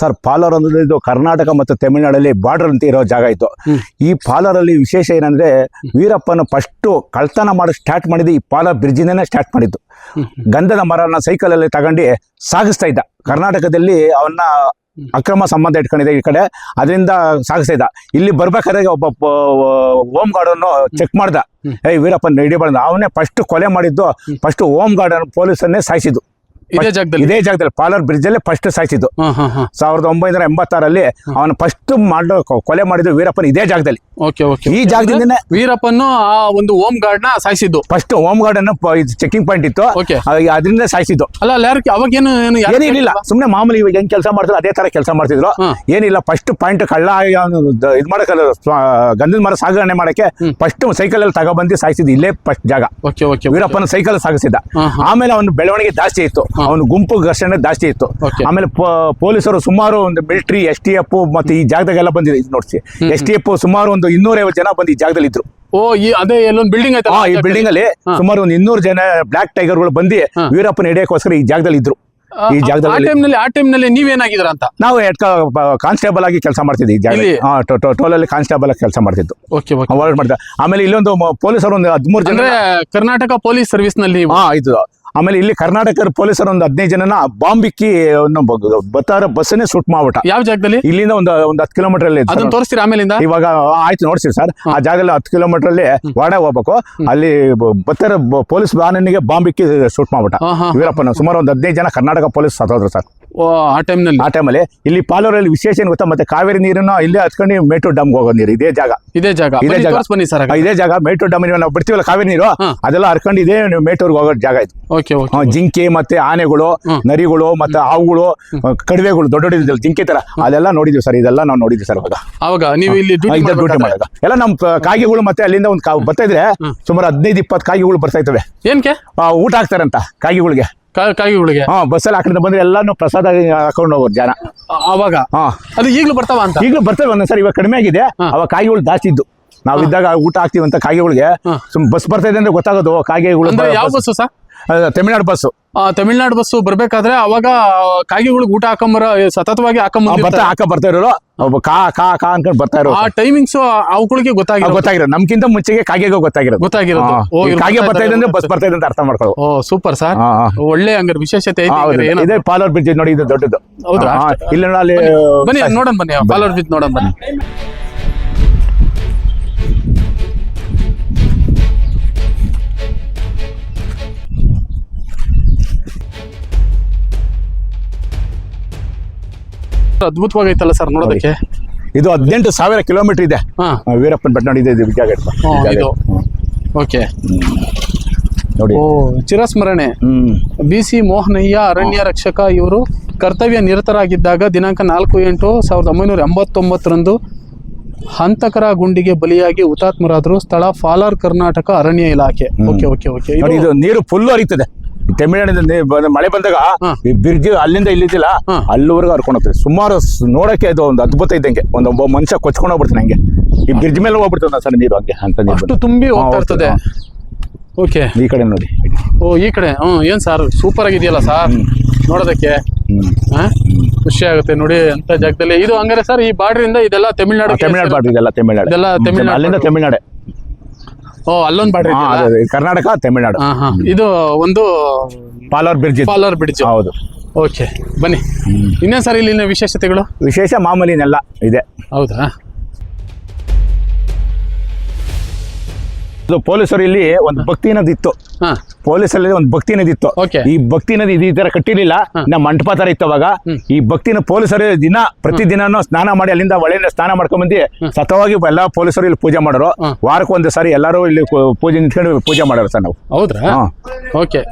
Sir ಪಾಲರ್ ಅಂದ್ರೆ ಇದು ಕರ್ನಾಟಕ ಮತ್ತು ತಮಿಳುನಾಡಲ್ಲಿ ಬಾರ್ಡರ್ ಅಂತ ಇರೋ ಜಾಗ ಇತ್ತು ಈ ಪಾಲರಲ್ಲಿ ವಿಶೇಷ ಏನಂದ್ರೆ ವೀರಪ್ಪನ ಫಸ್ಟು ಕಳ್ತನ ಮಾಡಿ ಸ್ಟಾರ್ಟ್ ಮಾಡಿದ್ದು ಈ ಪಾಲರ್ ಬ್ರಿಡ್ಜಿಂದನೇ ಸ್ಟಾರ್ಟ್ ಮಾಡಿದ್ದು. ಗಂಧದ ಮರನ ಸೈಕಲಲ್ಲಿ ತಗೊಂಡು ಸಾಗಿಸ್ತಾ ಇದ್ದ. ಕರ್ನಾಟಕದಲ್ಲಿ ಅವನ್ನ ಅಕ್ರಮ ಸಂಬಂಧ ಇಟ್ಕೊಂಡಿದೆ ಈ ಕಡೆ. ಅದರಿಂದ ಸಾಗಿಸ್ತಾ ಇದ್ದ. ಇಲ್ಲಿ ಬರ್ಬೇಕಾದ್ರೆ ಒಬ್ಬ ಹೋಮ್. ಗಾರ್ಡನ್ನು ಚೆಕ್ ಮಾಡ್ದ. ಏ ಏಯ್ ವೀರಪ್ಪನ ಹಿಡಿಬಾರ್ದು ಅವನೇ ಫಸ್ಟ್ ಕೊಲೆ ಮಾಡಿದ್ದು ಫಸ್ಟ್ ಹೋಮ್ ಗಾರ್ಡನ್ ಪೊಲೀಸನ್ನೇ ಸಾಯಿಸಿದ್ದು. ಇದೇ ಜಾಗದಲ್ಲಿ? ಇದೇ ಜಾಗದಲ್ಲಿ ಪಾಲರ್ ಬ್ರಿಡ್ಜ್ ಅಲ್ಲಿ ಫಸ್ಟ್ ಸಾಯಿಸಿದ್ದು. ಸಾವಿರದ ಒಂಬೈನೂರ ಎಂಬತ್ತಾರಲ್ಲಿ ಅವನು ಫಸ್ಟ್ ಮಾಡೋ ಕೊಲೆ ಮಾಡಿದ್ದು ವೀರಪ್ಪನ ಇದೇ ಜಾಗದಲ್ಲಿ. ಓಕೆ ಓಕೆ ಈ ಜಾಗದಿಂದ ವೀರಪ್ಪನ್ನು ಆ ಒಂದು ಹೋಮ್ ಗಾರ್ಡ್ನ ಸಾಯಿಸಿದ್ದು. ಫಸ್ಟ್ ಹೋಮ್ ಗಾರ್ಡ್ ಅನ್ನು ಚೆಕಿಂಗ್ ಪಾಯಿಂಟ್ ಇತ್ತು. ಅದರಿಂದ ಸಾಯಿಸಿದ್ದು. ಅಲ್ಲ ಅಲ್ಲ ಯಾರು ಅವಾಗ ಏನು ಏನು ಯಾರು ಏನಿರಲಿಲ್ಲ ಸುಮ್ಮನೆ ಮಾಮೂಲಿ ಇವಾಗ ಹೆಂಗ್ ಕೆಲಸ ಮಾಡ್ತಾರೆ ಅದೇ ತರ ಕೆಲಸ ಮಾಡ್ತಿದ್ರು. ಏನಿಲ್ಲ ಫಸ್ಟ್ ಪಾಯಿಂಟ್ ಕಳ್ಳ ಇದು ಮಾಡಕ್ಕೆ ಗಂಧದ ಮರ ಸಾಗರಣೆ ಮಾಡಕ್ಕೆ. ಫಸ್ಟ್ ಸೈಕಲ್ ಅಲ್ಲಿ ತಗೊಬಂದು ಸಾಯಿಸಿದ್ದು ಇಲ್ಲೇ ಫಸ್ಟ್ ಜಾಗ. ಓಕೆ ಓಕೆ ವೀರಪ್ಪನ ಸೈಕಲ್ ಸಾಗಿಸಿದ್ದ. ಆಮೇಲೆ ಅವನು ಬೆಳವಣಿಗೆ ಜಾಸ್ತಿ ಇತ್ತು. ಅವನ ಗುಂಪು ಘರ್ಷಣೆ ಜಾಸ್ತಿ ಇತ್ತು. ಆಮೇಲೆ ಪೊಲೀಸರು ಸುಮಾರು ಒಂದು ಮಿಲಿಟರಿ ಎಸ್ ಟಿ ಎಫ್ ಮತ್ತೆ ಈ ಜಾಗದಾಗೆಲ್ಲ ಬಂದಿದೆ ಇದು ನೋಡ್ಸಿ. ಎಸ್ ಟಿ ಎಫ್ ಸುಮಾರು ಒಂದು ಇನ್ನೂರೈವತ್ತು ಜನ ಬಂದು ಈ ಜಾಗದಲ್ಲಿ ಇದ್ರು. ಓ ಈ ಅದೇ ಎಲ್ಲೊಂದು ಬಿಲ್ಡಿಂಗ್ ಆ, ಐತಲ್ಲ ಈ ಬಿಲ್ಡಿಂಗ್ ಅಲ್ಲಿ. ಸುಮಾರು ಒಂದು ಇನ್ನೂರು ಜನ ಬ್ಲಾಕ್ ಟೈಗರ್ಗಳು ಬಂದು ಹಾ. ವೀರಪ್ಪನ ಹಿಡಿಯಕ್ಕೋಸ್ಕರ ಈ ಜಾಗದಲ್ಲಿ ಇದ್ರು. ಈ ಆ ಜಾಗದಲ್ಲಿ ಟೈಮ್ನಲ್ಲಿ ಆ ಟೈಮ್ನಲ್ಲಿ ನೀವೇನಾಗಿದ್ರ ಅಂತ? ನಾವು ಕಾನ್ಸ್ಟೇಬಲ್ ಆಗಿ ಕೆಲಸ ಮಾಡ್ತಿದ್ವಿ ಈ ಜಾಗ ಇಲ್ಲಿ? ಟೋಲಲ್ಲಿ ಕಾನ್ಸ್ಟೇಬಲ್ ಆಗಿ ಕೆಲಸ ಮಾಡ್ತಿದ್ದು. ಓಕೆ ಓಕೆ ಹೊರಡ್ ಮಾಡ್ತಾ ಆಮೇಲೆ ಇಲ್ಲೊಂದು ಪೊಲೀಸರು ಒಂದು ಹದಿಮೂರು ಜನ ಕರ್ನಾಟಕ ಪೊಲೀಸ್ ಸರ್ವಿಸ್ನಲ್ಲಿ ಇದು. ಆಮೇಲೆ ಇಲ್ಲಿ ಕರ್ನಾಟಕ ಪೊಲೀಸರು ಒಂದು ಹದಿನೈದು ಜನನ ಬಾಂಬಿಕ್ಕಿ ಬತ್ತಾರ ಬಸ್ಸನ್ನೇ ಶೂಟ್ ಮಾಡ್ಬಿಟ್ಟ. ಯಾವ ಜಾಗದಲ್ಲಿ? ಇಲ್ಲಿಂದ ಒಂದು ಒಂದು ಹತ್ತು ಕಿಲೋಮೀಟರ್ ಅಲ್ಲಿ ಅದನ್ನ ತೋರಿಸ್ತೀರಾ ಆಮೇಲಿಂದ? ಇವಾಗ ಆಯ್ತು ನೋಡ್ಸಿ ಸರ್. ಆ ಜಾಗದಲ್ಲಿ ಹತ್ತು ಕಿಲೋಮೀಟರ್ ಅಲ್ಲಿ ವಾಡೆ ಹೋಗ್ಬೇಕು. ಅಲ್ಲಿ ಬತ್ತಾರ ಪೊಲೀಸ್ ವಾಹನಿಗೆ ಬಾಂಬಿಕ್ಕಿ ಶೂಟ್ ಮಾಡ್ಬಿಟ್ಟ. ವೀರಪ್ಪನ ಸುಮಾರು ಒಂದು ಹದಿನೈದು ಜನ ಕರ್ನಾಟಕ ಪೊಲೀಸ್ ಸತ್ತೋದ್ರು ಸರ್. ಆ ಟೈಮ್ನಲ್ಲಿ ಆ ಟೈಮಲ್ಲಿ ಇಲ್ಲಿ ಪಾಲೂರಲ್ಲಿ ವಿಶೇಷ ಏನು ಗೊತ್ತಾ? ಮತ್ತೆ ಕಾವೇರಿ ನೀರನ್ನ ಇಲ್ಲೇ ಹತ್ಕೊಂಡು ಮೇಟೂರ್ ಡ್ಯಾಮ್ಗೆ ಹೋಗೋ ನೀರು ಇದೇ ಜಾಗ. ಇದೇ ಜಾಗ. ಇದೇ ಜಾಗ. ಬನ್ನಿ ಸರ್ ಇದೇ ಜಾಗ ಮೇಟೂರ್ ಡ್ಯಾಮ್ ನಾವು ಬಿಡ್ತೀವಲ್ಲ ಕಾವೇರಿ ನೀರು. ಅದೆಲ್ಲ ಹರ್ಕೊಂಡು ಇದೇ ಮೇಟೂರ್ಗೆ ಹೋಗೋ ಜಾಗ ಇದು. ಓಕೆ ಜಿಂಕೆ ಮತ್ತೆ ಆನೆಗಳು ನರಿಗಳು ಮತ್ತೆ ಹಾವುಗಳು ಕಡವೆಗಳು ದೊಡ್ಡ ದೊಡ್ಡ ಜಿಂಕೆ ತರ. ಅದೆಲ್ಲ ನೋಡಿದ್ವಿ ಸರ್ ಇದೆಲ್ಲ ನಾವು ನೋಡಿದ್ವಿ ಸರ್ ಅವಾಗ ಅವಾಗ ನೀವು ಇಲ್ಲಿ ಡ್ಯೂಟಿ ಮಾಡಿದಾಗ ಎಲ್ಲ ನಮ್ಮ ಕಾಗೆಗಳು ಮತ್ತೆ ಅಲ್ಲಿಂದ ಒಂದು ಬರ್ತಾ ಇದ್ರೆ. ಸುಮಾರು ಹದಿನೈದು ಇಪ್ಪತ್ತು ಕಾಗೆಗಳು ಬರ್ತಾ ಇರ್ತವೆ. ಏನ್ಕೆ? ಆ, ಊಟ ಹಾಕ್ತಾರಂತ ಕಾಗೆಗಳಿಗೆ. ಕಾ- ಕಾಗಿಗಳಿಗೆ ಹಾ ಬಸ್ಸಲ್ಲಿ ಹಾಕೊಂಡು ಬಂದ್ರೆ ಎಲ್ಲಾನು ಪ್ರಸಾದ ಹಾಕೊಂಡು ಹೋಗೋರು ಜನ. ಅವಾಗ ಹಾ. ಅದು ಈಗ್ಲೂ ಬರ್ತಾವ ಅಂತ? ಈಗಲೂ ಬರ್ತವೆ ಒಂದೊಂದ್ಸರಿ ಇವಾಗ ಕಡಿಮೆ ಆಗಿದೆ. ಅವಾಗ ಕಾಗೆಗಳು ಜಾಸ್ತಿ ಇದ್ದು. ನಾವಿದ್ದಾಗ ಊಟ ಹಾಕ್ತಿವಂತ ಕಾಯಿಗಳಿಗೆ ಸುಮ್ ಬಸ್ ಬರ್ತಾ ಇದೆ ಅಂದ್ರೆ ಗೊತ್ತಾಗೋದು ಬ- ಯಾವ bus- bus sir Tamil Nadu bus. Tamil Nadu bus ಬರ್ಬೇಕಾದ್ರೆ ಅವಾಗ ಕಾಗಿಗಳಿಗೆ ಊಟ ಹಾಕೊಂಬರ ಸತತವಾಗಿ ಆ, ಬರ್ತಾ ಹಾಕೊಂಬಂದಿರ್ತಾರೆ ಹಾಕ ಬರ್ತಾ ಇರೋರು? ಕಾ ಕಾ ಕಾ ಅನ್ಕೊಂಡು ಬರ್ತಾ ಇರೋ ಆ ಟೈಮಿಂಗ್ಸ್ ಅವುಗಳಿಗೆ ಗೊತ್ತಾಗಿರೋ ಗೊತ್ತಾಗಿರೋದು. ನಮ್ಕಿಂತ ಮುಂಚೆಗೆ ಕಾಗೆಗೆ ಗೊತ್ತಾಗಿರೋದು. ಗೊತ್ತಾಗಿರೋದು. ಕಾಗೆ ಬರ್ತಾ ಇದೆ ಅಂದ್ರೆ ಬಸ್ ಬರ್ತಾ ಇದೆ ಅಂತ ಅರ್ಥ ಮಾಡ್ಕೊಳ್ಳೋ ಓ ಸೂಪರ್ ಸರ್. ಒಳ್ಳೆ ಹಂಗಾರೆ ವಿಶೇಷತೆ ಇದೆ ಪಾಲರ್ ಬ್ರಿಡ್ಜ್ ನೋಡಿ ಇದು ದೊಡ್ಡದು. ಹೌದಾ? ಇಲ್ಲ ಅಲ್ಲಿ ಬನ್ನಿ ನೋಡೋಣ ಬನ್ನಿ. ಫಾಲೋವರ್ ಬ್ರಿಡ್ಜ್ ನೋಡೋಣ ಬನ್ನಿ. ಅದ್ಭುತವಾಗೈತಲ್ಲ ಸರ್ ನೋಡೋದಕ್ಕೆ? ಇದು ಹದಿನೆಂಟು ಸಾವಿರ ಕಿಲೋಮೀಟರ್ ಇದೆ. ಹಾ. ವೀರಪ್ಪನ ಬೆಟ್ಟ ಇದೆ ಇದು ಜಾಗ ಜಾಗ. ಓಕೆ. ನೋಡಿ. ಓ ಚಿರಸ್ಮರಣೆ. ಹ್ಮ್. ಬಿ ಸಿ ಮೋಹನಯ್ಯ ಅರಣ್ಯ ರಕ್ಷಕ ಇವರು ಕರ್ತವ್ಯ ನಿರತರಾಗಿದ್ದಾಗ ದಿನಾಂಕ ನಾಲ್ಕು ಎಂಟು ಸಾವಿರದ ಒಂಬೈನೂರ ಎಂಬತ್ತೊಂಬತ್ತರಂದು ಹಂತಕರ ಗುಂಡಿಗೆ ಬಲಿಯಾಗಿ ಹುತಾತ್ಮರಾದರು ಸ್ಥಳ ಫಾಲಾರ್ ಕರ್ನಾಟಕ ಅರಣ್ಯ ಇಲಾಖೆ. Okay okay okay. ನೋಡಿ ಇದು ನೀರು ಫುಲ್ ಹರಿತದೆ. ಬಂದ- ಮಳೆ ಬಂದಾಗ. ಈ ಬ್ರಿಡ್ಜ್ ಅಲ್ಲಿಂದ ಇಲ್ಲಿದ್ದಿಲ್ಲ. ಅಲ್ಲಿವರೆಗೂ ಹರ್ಕೊಂಡು ಹೋಗ್ತದೆ ಸುಮಾರು ಸ್- ನೋಡಕ್ಕೆ ಅದು ಒಂದು ಅದ್ಭುತ ಇದ್ದಂಗೆ. ಒಂದು ಒಬ್ಬ ಮನುಷ್ಯ ಕೊಚ್ಕೊಂಡು ಹೋಗ್ಬಿಡ್ತಾನೆ ಹಂಗೆ. ಈ ಬ್ರಿಡ್ಜ್ ಮೇಲೆ ಹೋಗ್ಬಿಡ್ತದೆ ಸರ್ ನೀರು ಹಂಗೆ ಅಂತ ನೀರು ಅಷ್ಟು ಬಂದು. ತುಂಬಿ ಹಾ, ಹೋಗ್ತಾ ಇರ್ತದೆ. ಓಕೆ. ಈ ಕಡೆ ನೋಡಿ. ಓ ಈ ಕಡೆ. ಹ್ಞೂ ಏನು ಸರ್? ಸೂಪರ್ ಆಗಿದೆಯಲ್ಲ ಸರ್? ನೋಡೋದಕ್ಕೆ. ಹ್ಮ್. ಹಾ? ಖುಷಿ ಆಗುತ್ತೆ ನೋಡಿ ಅಂತ ಜಾಗದಲ್ಲಿ. ಇದು ಹಂಗಾರೆ ಸರ್ ಈ ಬಾರ್ಡ್ರಿಂದ ಇಂದ ಇದೆಲ್ಲ ತಮಿಳ್ನಾಡು ತಮಿಳ್ನಾಡು ಬಾರ್ಡ್ರಿ ಇದೆಲ್ಲ ತಮಿಳ್ನಾಡು. ಇದೆಲ್ಲ ತಮಿಳ್ನಾಡು ಅಲ್ಲಿಂದ ತಮಿಳ್ನಾಡೆ. ಓ ಅಲ್ಲೊಂದು ಹಾ, ಅದೇ. ಕರ್ನಾಟಕ ತಮಿಳ್ನಾಡು. ಹಾ ಹಾ. ಇದು ಒಂದು ಪಾಲರ್ ಬ್ರಿಡ್ಜ್ ಇದು. ಪಾಲರ್ ಬ್ರಿಡ್ಜ್. ಹೌದು. ಓಕೆ ಬನ್ನಿ. ಇನ್ನೇನ್ ಸರ್ ಇಲ್ಲಿನ ವಿಶೇಷತೆಗಳು? ವಿಶೇಷ ಮಾಮೂಲಿನೆಲ್ಲ ಇದೆ. ಹೌದಾ? ಇದು ಪೊಲೀಸರು ಇಲ್ಲಿ ಒಂದು ಭಕ್ತಿ ನದಿ ಇತ್ತು ಪೊಲೀಸಲ್ಲಿ ಒಂದು ಭಕ್ತಿ ನದಿ ಇತ್ತು ಈ ಭಕ್ತಿ ನದಿ ಈ ತರ ಕಟ್ಟಿರ್ಲಿಲ್ಲ ನಮ್ಮ ಮಂಟಪ ತರ ಇತ್ತು ಅವಾಗ ಈ ಭಕ್ತಿನ ಪೊಲೀಸರು ದಿನ ಪ್ರತಿ ದಿನಾನು ಸ್ನಾನ ಮಾಡಿ ಅಲ್ಲಿಂದ ಒಳ್ಳೆಯಿಂದ ಸ್ನಾನ ಮಾಡ್ಕೊಂಡ್ ಬಂದು ಸತವಾಗಿ ಎಲ್ಲಾ ಪೊಲೀಸರು ಇಲ್ಲಿ ಪೂಜೆ ಮಾಡೋರು. ವಾರಕ್ಕೊಂದ್ ವಾರಕ್ಕೆ ಒಂದು ಸಾರಿ ಎಲ್ಲರೂ ಇಲ್ಲಿ ಪೂಜೆ ನಿಂತ್ಕೊಂಡು ಪೂಜೆ ಮಾಡೋರು ಸರ್ ನಾವು. ಹೌದ್ರಾ. ಓಕೆ.